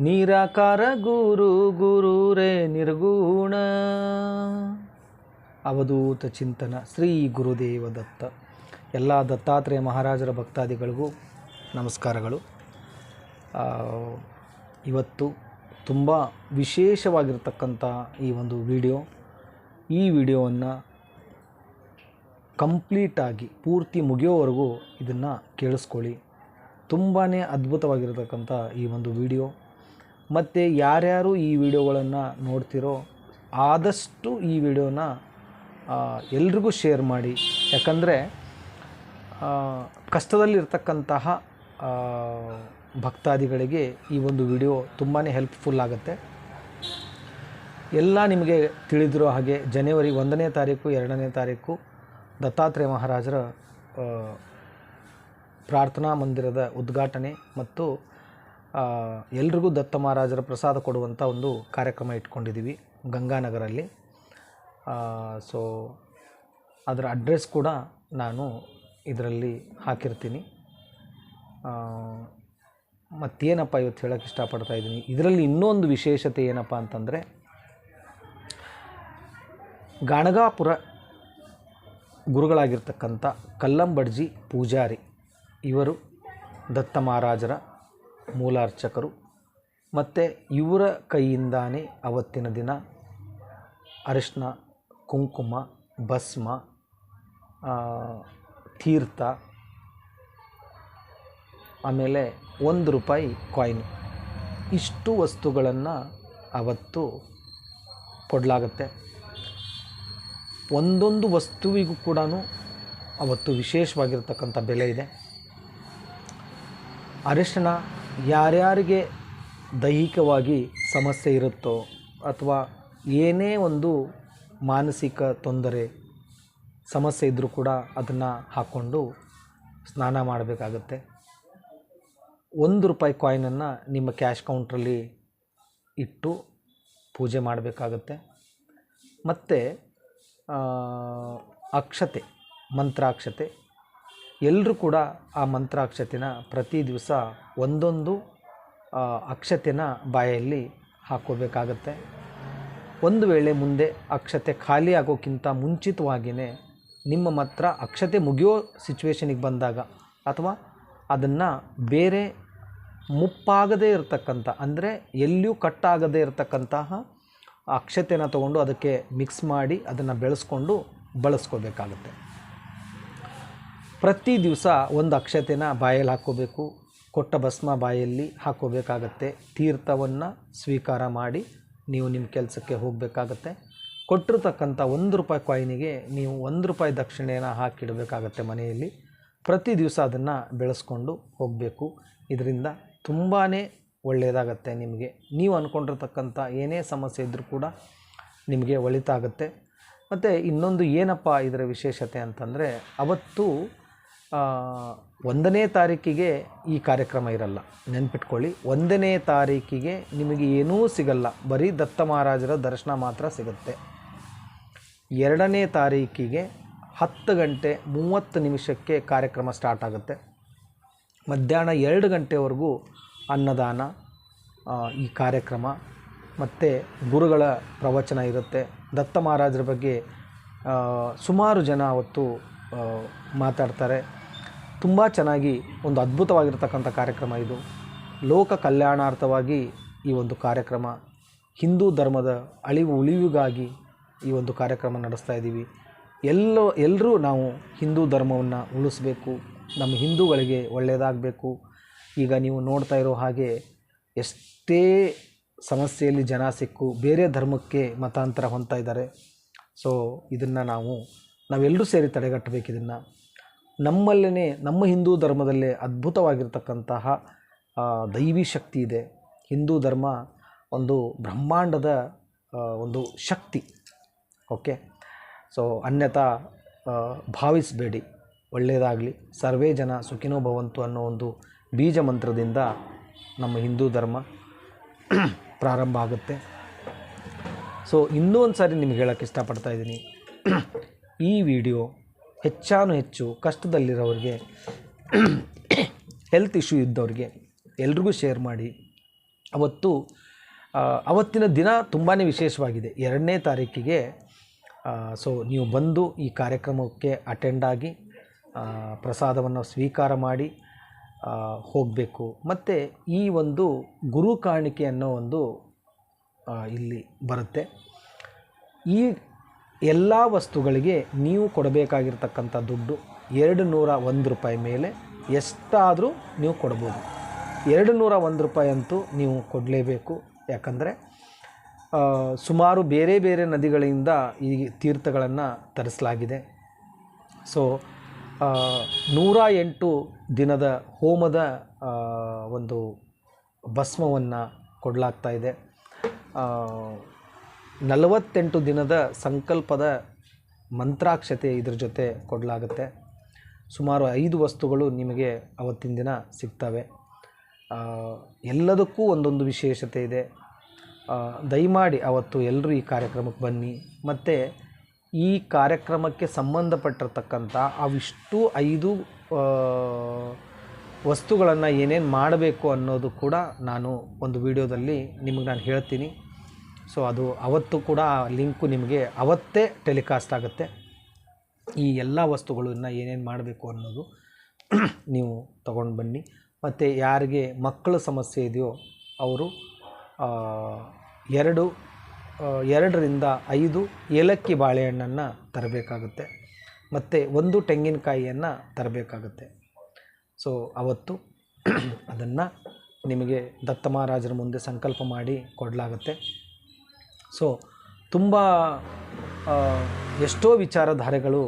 ನಿರಾಕಾರ ಗುರು ಗುರುರೇ ನಿರ್ಗುಣ. ಅವಧೂತ ಚಿಂತನ ಶ್ರೀ ಗುರುದೇವ ದತ್ತ. ಎಲ್ಲ ದತ್ತಾತ್ರೇಯ ಮಹಾರಾಜರ ಭಕ್ತಾದಿಗಳಿಗೂ ನಮಸ್ಕಾರಗಳು. ಇವತ್ತು ತುಂಬ ವಿಶೇಷವಾಗಿರ್ತಕ್ಕಂಥ ಈ ಒಂದು ವಿಡಿಯೋ. ಈ ವಿಡಿಯೋವನ್ನು ಕಂಪ್ಲೀಟಾಗಿ ಪೂರ್ತಿ ಮುಗಿಯೋವರೆಗೂ ಇದನ್ನು ಕೇಳಿಸ್ಕೊಳ್ಳಿ. ತುಂಬಾ ಅದ್ಭುತವಾಗಿರತಕ್ಕಂಥ ಈ ಒಂದು ವಿಡಿಯೋ. ಮತ್ತು ಯಾರ್ಯಾರು ಈ ವಿಡಿಯೋಗಳನ್ನು ನೋಡ್ತಿರೋ ಆದಷ್ಟು ಈ ವಿಡಿಯೋನ ಎಲ್ರಿಗೂ ಶೇರ್ ಮಾಡಿ. ಯಾಕಂದರೆ ಕಷ್ಟದಲ್ಲಿರ್ತಕ್ಕಂತಹ ಭಕ್ತಾದಿಗಳಿಗೆ ಈ ಒಂದು ವಿಡಿಯೋ ತುಂಬಾ ಹೆಲ್ಪ್ಫುಲ್ ಆಗುತ್ತೆ. ಎಲ್ಲ ನಿಮಗೆ ತಿಳಿದಿರೋ ಹಾಗೆ ಜನವರಿ ಒಂದನೇ ತಾರೀಕು, ಎರಡನೇ ತಾರೀಕು ದತ್ತಾತ್ರೇಯ ಮಹಾರಾಜರ ಪ್ರಾರ್ಥನಾ ಮಂದಿರದ ಉದ್ಘಾಟನೆ ಮತ್ತು ಎಲ್ರಿಗೂ ದತ್ತ ಮಹಾರಾಜರ ಪ್ರಸಾದ ಕೊಡುವಂಥ ಒಂದು ಕಾರ್ಯಕ್ರಮ ಇಟ್ಕೊಂಡಿದ್ದೀವಿ ಗಂಗಾನಗರಲ್ಲಿ. ಸೊ ಅದರ ಅಡ್ರೆಸ್ ಕೂಡ ನಾನು ಇದರಲ್ಲಿ ಹಾಕಿರ್ತೀನಿ. ಮತ್ತೇನಪ್ಪ ಇವತ್ತು ಹೇಳೋಕ್ಕೆ ಇಷ್ಟಪಡ್ತಾ ಇದ್ದೀನಿ? ಇದರಲ್ಲಿ ಇನ್ನೊಂದು ವಿಶೇಷತೆ ಏನಪ್ಪ ಅಂತಂದರೆ, ಗಾಣಗಾಪುರ ಗುರುಗಳಾಗಿರ್ತಕ್ಕಂಥ ಕಲ್ಲಂಬಡ್ಜಿ ಪೂಜಾರಿ ಇವರು ದತ್ತ ಮಹಾರಾಜರ ಮೂಲಾರ್ಚಕರು. ಮತ್ತು ಇವರ ಕೈಯಿಂದಾನೇ ಅವತ್ತಿನ ದಿನ ಅರಿಶಿನ ಕುಂಕುಮ, ಭಸ್ಮ ತೀರ್ಥ, ಆಮೇಲೆ ಒಂದು ರೂಪಾಯಿ ಕಾಯಿನ್ ಇಷ್ಟು ವಸ್ತುಗಳನ್ನು ಅವತ್ತು ಕೊಡಲಾಗತ್ತೆ. ಒಂದೊಂದು ವಸ್ತುವಿಗೂ ಕೂಡ ಅವತ್ತು ವಿಶೇಷವಾಗಿರ್ತಕ್ಕಂಥ ಬೆಲೆ ಇದೆ. ಅರಿಶಿಣ ಯಾರ್ಯಾರಿಗೆ ದೈಹಿಕವಾಗಿ ಸಮಸ್ಯೆ ಇರುತ್ತೋ ಅಥವಾ ಏನೇ ಒಂದು ಮಾನಸಿಕ ತೊಂದರೆ ಸಮಸ್ಯೆ ಇದ್ದರೂ ಕೂಡ ಅದನ್ನು ಹಾಕ್ಕೊಂಡು ಸ್ನಾನ ಮಾಡಬೇಕಾಗತ್ತೆ. ಒಂದು ರೂಪಾಯಿ ಕಾಯಿನನ್ನು ನಿಮ್ಮ ಕ್ಯಾಶ್ ಕೌಂಟ್ರಲ್ಲಿ ಇಟ್ಟು ಪೂಜೆ ಮಾಡಬೇಕಾಗತ್ತೆ. ಮತ್ತು ಅಕ್ಷತೆ, ಮಂತ್ರಾಕ್ಷತೆ ಎಲ್ಲರೂ ಕೂಡ ಆ ಮಂತ್ರಾಕ್ಷತೆನ ಪ್ರತಿ ದಿವಸ ಒಂದೊಂದು ಅಕ್ಷತೆನ ಬಾಯಲ್ಲಿ ಹಾಕ್ಕೋಬೇಕಾಗತ್ತೆ. ಒಂದು ವೇಳೆ ಮುಂದೆ ಅಕ್ಷತೆ ಖಾಲಿ ಆಗೋಕ್ಕಿಂತ ಮುಂಚಿತವಾಗಿಯೇ ನಿಮ್ಮ ಮಾತ್ರ ಅಕ್ಷತೆ ಮುಗಿಯೋ ಸಿಚುವೇಶನಿಗೆ ಬಂದಾಗ ಅಥವಾ ಅದನ್ನು ಬೇರೆ ಮುಪ್ಪಾಗದೇ ಇರತಕ್ಕಂಥ, ಅಂದರೆ ಎಲ್ಲಿಯೂ ಆಗದೇ ಇರತಕ್ಕಂತಹ ಅಕ್ಷತೆನ ತಗೊಂಡು ಅದಕ್ಕೆ ಮಿಕ್ಸ್ ಮಾಡಿ ಅದನ್ನು ಬೆಳೆಸ್ಕೊಂಡು ಬಳಸ್ಕೋಬೇಕಾಗುತ್ತೆ. ಪ್ರತಿ ದಿವಸ ಒಂದು ಅಕ್ಷತೆನ ಬಾಯಲ್ಲಿ ಹಾಕ್ಕೋಬೇಕು ಕೊಟ್ಟ ಭಸ್ಮ ಬಾಯಲ್ಲಿ ಹಾಕ್ಕೋಬೇಕಾಗತ್ತೆ ತೀರ್ಥವನ್ನು ಸ್ವೀಕಾರ ಮಾಡಿ ನೀವು ನಿಮ್ಮ ಕೆಲಸಕ್ಕೆ ಹೋಗಬೇಕಾಗತ್ತೆ. ಕೊಟ್ಟಿರ್ತಕ್ಕಂಥ ಒಂದು ರೂಪಾಯಿ ಕಾಯಿನಿಗೆ ನೀವು ಒಂದು ರೂಪಾಯಿ ದಕ್ಷಿಣೆಯನ್ನು ಹಾಕಿಡಬೇಕಾಗತ್ತೆ ಮನೆಯಲ್ಲಿ. ಪ್ರತಿ ದಿವಸ ಅದನ್ನು ಬೆಳೆಸ್ಕೊಂಡು ಹೋಗಬೇಕು. ಇದರಿಂದ ತುಂಬಾ ಒಳ್ಳೆಯದಾಗತ್ತೆ ನಿಮಗೆ. ನೀವು ಅಂದ್ಕೊಂಡಿರ್ತಕ್ಕಂಥ ಏನೇ ಸಮಸ್ಯೆ ಇದ್ದರೂ ಕೂಡ ನಿಮಗೆ ಒಳಿತಾಗುತ್ತೆ. ಮತ್ತು ಇನ್ನೊಂದು ಏನಪ್ಪ ಇದರ ವಿಶೇಷತೆ ಅಂತಂದರೆ, ಅವತ್ತು ಒಂದನೇ ತಾರೀಕಿಗೆ ಈ ಕಾರ್ಯಕ್ರಮ ಇರಲ್ಲ. ನೆನ್ಪಿಟ್ಕೊಳ್ಳಿ, ಒಂದನೇ ತಾರೀಕಿಗೆ ನಿಮಗೆ ಏನೂ ಸಿಗಲ್ಲ. ಬರೀ ದತ್ತ ಮಹಾರಾಜರ ದರ್ಶನ ಮಾತ್ರ ಸಿಗುತ್ತೆ. ಎರಡನೇ ತಾರೀಕಿಗೆ ಹತ್ತು ಗಂಟೆ ಮೂವತ್ತು ನಿಮಿಷಕ್ಕೆ ಕಾರ್ಯಕ್ರಮ ಸ್ಟಾರ್ಟ್ ಆಗುತ್ತೆ. ಮಧ್ಯಾಹ್ನ ಎರಡು ಗಂಟೆವರೆಗೂ ಅನ್ನದಾನ ಈ ಕಾರ್ಯಕ್ರಮ, ಮತ್ತು ಗುರುಗಳ ಪ್ರವಚನ ಇರುತ್ತೆ. ದತ್ತ ಮಹಾರಾಜರ ಬಗ್ಗೆ ಸುಮಾರು ಜನ ಅವತ್ತು ಮಾತಾಡ್ತಾರೆ. ತುಂಬ ಚೆನ್ನಾಗಿ ಒಂದು ಅದ್ಭುತವಾಗಿರ್ತಕ್ಕಂಥ ಕಾರ್ಯಕ್ರಮ ಇದು. ಲೋಕ ಕಲ್ಯಾಣಾರ್ಥವಾಗಿ ಈ ಒಂದು ಕಾರ್ಯಕ್ರಮ, ಹಿಂದೂ ಧರ್ಮದ ಅಳಿವು ಉಳಿವಿಗಾಗಿ ಈ ಒಂದು ಕಾರ್ಯಕ್ರಮ ನಡೆಸ್ತಾ ಇದ್ದೀವಿ. ಎಲ್ಲೋ ಎಲ್ಲರೂ ನಾವು ಹಿಂದೂ ಧರ್ಮವನ್ನು ಉಳಿಸ್ಬೇಕು, ನಮ್ಮ ಹಿಂದೂಗಳಿಗೆ ಒಳ್ಳೆಯದಾಗಬೇಕು ಈಗ ನೀವು ನೋಡ್ತಾ ಇರೋ ಹಾಗೆ ಎಷ್ಟೇ ಸಮಸ್ಯೆಯಲ್ಲಿ ಜನ ಸಿಕ್ಕು, ಬೇರೆ ಧರ್ಮಕ್ಕೆ ಮತಾಂತರ ಹೊಂದ್ತಾ ಇದ್ದಾರೆ. ಸೊ ಇದನ್ನು ನಾವು ನಾವೆಲ್ಲರೂ ಸೇರಿ ತಡೆಗಟ್ಟಬೇಕು ಇದನ್ನು. ನಮ್ಮಲ್ಲೇ ನಮ್ಮ ಹಿಂದೂ ಧರ್ಮದಲ್ಲೇ ಅದ್ಭುತವಾಗಿರ್ತಕ್ಕಂತಹ ದೈವಿ ಶಕ್ತಿ ಇದೆ. ಹಿಂದೂ ಧರ್ಮ ಒಂದು ಬ್ರಹ್ಮಾಂಡದ ಒಂದು ಶಕ್ತಿ. ಓಕೆ? ಸೊ, ಅನ್ಯಥಾ ಭಾವಿಸಬೇಡಿ. ಒಳ್ಳೆಯದಾಗಲಿ ಸರ್ವೇ ಜನ ಸುಖಿನೋ ಭವಂತು ಅನ್ನೋ ಒಂದು ಬೀಜ ಮಂತ್ರದಿಂದ ನಮ್ಮ ಹಿಂದೂ ಧರ್ಮ ಪ್ರಾರಂಭ ಆಗುತ್ತೆ. ಸೊ ಇನ್ನೂ ಒಂದು ಸಾರಿ ನಿಮ್ಗೆ ಹೇಳೋಕ್ಕೆ ಇಷ್ಟಪಡ್ತಾ ಇದ್ದೀನಿ. ಈ ವಿಡಿಯೋ ಹೆಚ್ಚಾನು ಹೆಚ್ಚು ಕಷ್ಟದಲ್ಲಿರೋರಿಗೆ ಹೆಲ್ತ್ ಇಶ್ಯೂ ಇದ್ದವ್ರಿಗೆ ಎಲ್ರಿಗೂ ಶೇರ್ ಮಾಡಿ. ಅವತ್ತು ಅವತ್ತಿನ ದಿನ ತುಂಬಾ ವಿಶೇಷವಾಗಿದೆ. ಎರಡನೇ ತಾರೀಕಿಗೆ ಸೊ ನೀವು ಬಂದು ಈ ಕಾರ್ಯಕ್ರಮಕ್ಕೆ ಅಟೆಂಡ್ ಆಗಿ ಪ್ರಸಾದವನ್ನು ಸ್ವೀಕಾರ ಮಾಡಿ ಹೋಗಬೇಕು. ಮತ್ತು ಈ ಒಂದು ಗುರು ಕಾಣಿಕೆ ಅನ್ನೋ ಒಂದು ಇಲ್ಲಿ ಬರುತ್ತೆ. ಈ ಎಲ್ಲ ವಸ್ತುಗಳಿಗೆ ನೀವು ಕೊಡಬೇಕಾಗಿರ್ತಕ್ಕಂಥ ದುಡ್ಡು ಎರಡು ನೂರ ಒಂದು ರೂಪಾಯಿ ಮೇಲೆ ಎಷ್ಟಾದರೂ ನೀವು ಕೊಡ್ಬೋದು. ಎರಡು ನೂರ ಒಂದು ರೂಪಾಯಿ ಅಂತೂ ನೀವು ಕೊಡಲೇಬೇಕು. ಯಾಕಂದರೆ ಸುಮಾರು ಬೇರೆ ಬೇರೆ ನದಿಗಳಿಂದ ಈ ತೀರ್ಥಗಳನ್ನು ತರಿಸಲಾಗಿದೆ. ಸೊ ನೂರ ಎಂಟು ದಿನದ ಹೋಮದ ಒಂದು ಭಸ್ಮವನ್ನು ಕೊಡಲಾಗ್ತಾ ಇದೆ. ನಲವತ್ತೆಂಟು ದಿನದ ಸಂಕಲ್ಪದ ಮಂತ್ರಾಕ್ಷತೆ ಇದ್ರ ಜೊತೆ ಕೊಡಲಾಗುತ್ತೆ. ಸುಮಾರು ಐದು ವಸ್ತುಗಳು ನಿಮಗೆ ಅವತ್ತಿನ ದಿನ ಸಿಗ್ತವೆ. ಎಲ್ಲದಕ್ಕೂ ಒಂದೊಂದು ವಿಶೇಷತೆ ಇದೆ. ದಯಮಾಡಿ ಅವತ್ತು ಎಲ್ಲರೂ ಈ ಕಾರ್ಯಕ್ರಮಕ್ಕೆ ಬನ್ನಿ. ಮತ್ತು ಈ ಕಾರ್ಯಕ್ರಮಕ್ಕೆ ಸಂಬಂಧಪಟ್ಟಿರ್ತಕ್ಕಂಥ ಅವಿಷ್ಟು ಐದು ವಸ್ತುಗಳನ್ನು ಏನೇನು ಮಾಡಬೇಕು ಅನ್ನೋದು ಕೂಡ ನಾನು ಒಂದು ವಿಡಿಯೋದಲ್ಲಿ ನಿಮಗೆ ನಾನು ಹೇಳ್ತೀನಿ. ಸೊ ಅದು ಅವತ್ತು ಕೂಡ ಲಿಂಕು ನಿಮಗೆ ಅವತ್ತೇ ಟೆಲಿಕಾಸ್ಟ್ ಆಗುತ್ತೆ. ಈ ಎಲ್ಲ ವಸ್ತುಗಳನ್ನ ಏನೇನು ಮಾಡಬೇಕು ಅನ್ನೋದು ನೀವು ತಗೊಂಡು ಬನ್ನಿ. ಮತ್ತು ಯಾರಿಗೆ ಮಕ್ಕಳ ಸಮಸ್ಯೆ ಇದೆಯೋ ಅವರು ಎರಡು ಎರಡರಿಂದ ಐದು ಏಲಕ್ಕಿ ಬಾಳೆಹಣ್ಣನ್ನು ತರಬೇಕಾಗುತ್ತೆ. ಮತ್ತು ಒಂದು ತೆಂಗಿನಕಾಯಿಯನ್ನು ತರಬೇಕಾಗುತ್ತೆ. ಸೊ ಅವತ್ತು ಅದನ್ನು ನಿಮಗೆ ದತ್ತ ಮಹಾರಾಜರ ಮುಂದೆ ಸಂಕಲ್ಪ ಮಾಡಿ ಕೊಡಲಾಗುತ್ತೆ. ಸೊ ತುಂಬ ಎಷ್ಟೋ ವಿಚಾರಧಾರೆಗಳು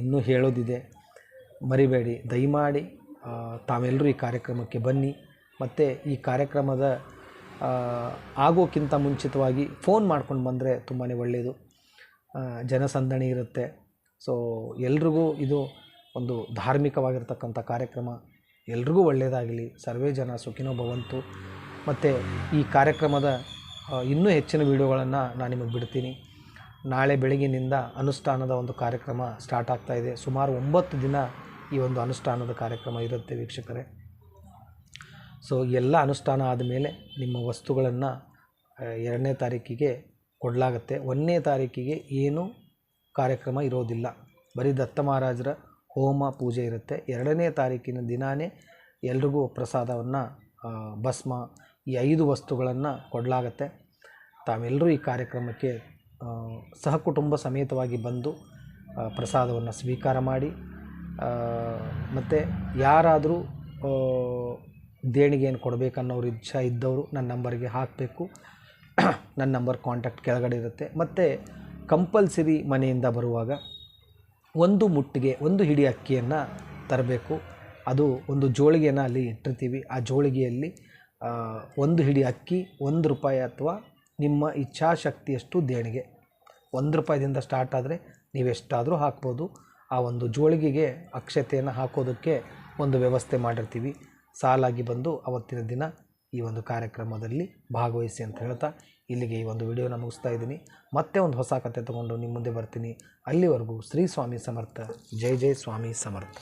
ಇನ್ನೂ ಹೇಳೋದಿದೆ. ಮರಿಬೇಡಿ, ದಯಮಾಡಿ ತಾವೆಲ್ಲರೂ ಈ ಕಾರ್ಯಕ್ರಮಕ್ಕೆ ಬನ್ನಿ. ಮತ್ತು ಈ ಕಾರ್ಯಕ್ರಮದ ಆಗೋಕ್ಕಿಂತ ಮುಂಚಿತವಾಗಿ ಫೋನ್ ಮಾಡ್ಕೊಂಡು ಬಂದರೆ ತುಂಬಾ ಒಳ್ಳೆಯದು ಜನಸಂದಣಿ ಇರುತ್ತೆ. ಸೊ ಎಲ್ರಿಗೂ ಇದು ಒಂದು ಧಾರ್ಮಿಕವಾಗಿರ್ತಕ್ಕಂಥ ಕಾರ್ಯಕ್ರಮ. ಎಲ್ರಿಗೂ ಒಳ್ಳೆಯದಾಗಲಿ ಸರ್ವೇ ಜನ ಸುಖಿನೋ ಭವಂತು. ಮತ್ತು ಈ ಕಾರ್ಯಕ್ರಮದ ಇನ್ನೂ ಹೆಚ್ಚಿನ ವೀಡಿಯೋಗಳನ್ನು ನಾನು ನಿಮಗೆ ಬಿಡ್ತೀನಿ. ನಾಳೆ ಬೆಳಗಿನಿಂದ ಅನುಷ್ಠಾನದ ಒಂದು ಕಾರ್ಯಕ್ರಮ ಸ್ಟಾರ್ಟ್ ಆಗ್ತಾ ಇದೆ. ಸುಮಾರು ಒಂಬತ್ತು ದಿನ ಈ ಒಂದು ಅನುಷ್ಠಾನದ ಕಾರ್ಯಕ್ರಮ ಇರುತ್ತೆ ವೀಕ್ಷಕರೇ. ಸೊ ಎಲ್ಲ ಅನುಷ್ಠಾನ ಆದಮೇಲೆ ನಿಮ್ಮ ವಸ್ತುಗಳನ್ನು ಎರಡನೇ ತಾರೀಕಿಗೆ ಕೊಡಲಾಗತ್ತೆ. ಒಂದನೇ ತಾರೀಕಿಗೆ ಏನು ಕಾರ್ಯಕ್ರಮ ಇರೋದಿಲ್ಲ. ಬರೀ ದತ್ತ ಮಹಾರಾಜರ ಹೋಮ ಪೂಜೆ ಇರುತ್ತೆ. ಎರಡನೇ ತಾರೀಕಿನ ದಿನಾನೇ ಎಲ್ರಿಗೂ ಪ್ರಸಾದವನ್ನು ಭಸ್ಮ ಈ ಐದು ವಸ್ತುಗಳನ್ನು ಕೊಡಲಾಗತ್ತೆ. ತಾವೆಲ್ಲರೂ ಈ ಕಾರ್ಯಕ್ರಮಕ್ಕೆ ಸಹಕುಟುಂಬ ಸಮೇತವಾಗಿ ಬಂದು ಪ್ರಸಾದವನ್ನು ಸ್ವೀಕಾರ ಮಾಡಿ ಮತ್ತು ಯಾರಾದರೂ ದೇಣಿಗೆ ದೇಣಿಗೆಯನ್ನು ಕೊಡಬೇಕನ್ನೋರು ಇಚ್ಛೆ ಇದ್ದವರು ನನ್ನ ನಂಬರ್ಗೆ ಹಾಕಬೇಕು. ನನ್ನ ನಂಬರ್ ಕಾಂಟ್ಯಾಕ್ಟ್ ಕೆಳಗಡೆ ಇರುತ್ತೆ. ಮತ್ತು ಕಂಪಲ್ಸರಿ ಮನೆಯಿಂದ ಬರುವಾಗ ಒಂದು ಮುಟ್ಟಿಗೆ, ಒಂದು ಹಿಡಿ ಅಕ್ಕಿಯನ್ನು ತರಬೇಕು. ಅದು ಒಂದು ಜೋಳಿಗೆಯನ್ನು ಅಲ್ಲಿ ಇಟ್ಟಿರ್ತೀವಿ. ಆ ಜೋಳಿಗೆಯಲ್ಲಿ ಒಂದು ಹಿಡಿ ಅಕ್ಕಿ, ಒಂದು ರೂಪಾಯಿ ಅಥವಾ ನಿಮ್ಮ ಇಚ್ಛಾಶಕ್ತಿಯಷ್ಟು ದೇಣಿಗೆ. ಒಂದು ರೂಪಾಯಿದಿಂದ ಸ್ಟಾರ್ಟ್ ಆದರೆ ನೀವೆಷ್ಟಾದರೂ ಹಾಕ್ಬೋದು. ಆ ಒಂದು ಜೋಳಿಗೆಗೆ, ಅಕ್ಷತೆಯನ್ನು ಹಾಕೋದಕ್ಕೆ ಒಂದು ವ್ಯವಸ್ಥೆ ಮಾಡಿರ್ತೀವಿ. ಸಾಲಾಗಿ ಬಂದು ಅವತ್ತಿನ ದಿನ ಈ ಒಂದು ಕಾರ್ಯಕ್ರಮದಲ್ಲಿ ಭಾಗವಹಿಸಿ ಅಂತ ಹೇಳ್ತಾ ಇಲ್ಲಿಗೆ ಈ ಒಂದು ವಿಡಿಯೋನ ಮುಗಿಸ್ತಾ ಇದ್ದೀನಿ. ಮತ್ತೆ ಒಂದು ಹೊಸ ಕತೆ ತಗೊಂಡು ನಿಮ್ಮ ಮುಂದೆ ಬರ್ತೀನಿ. ಅಲ್ಲಿವರೆಗೂ ಶ್ರೀ ಸ್ವಾಮಿ ಸಮರ್ಥ. ಜೈ ಜೈ ಸ್ವಾಮಿ ಸಮರ್ಥ.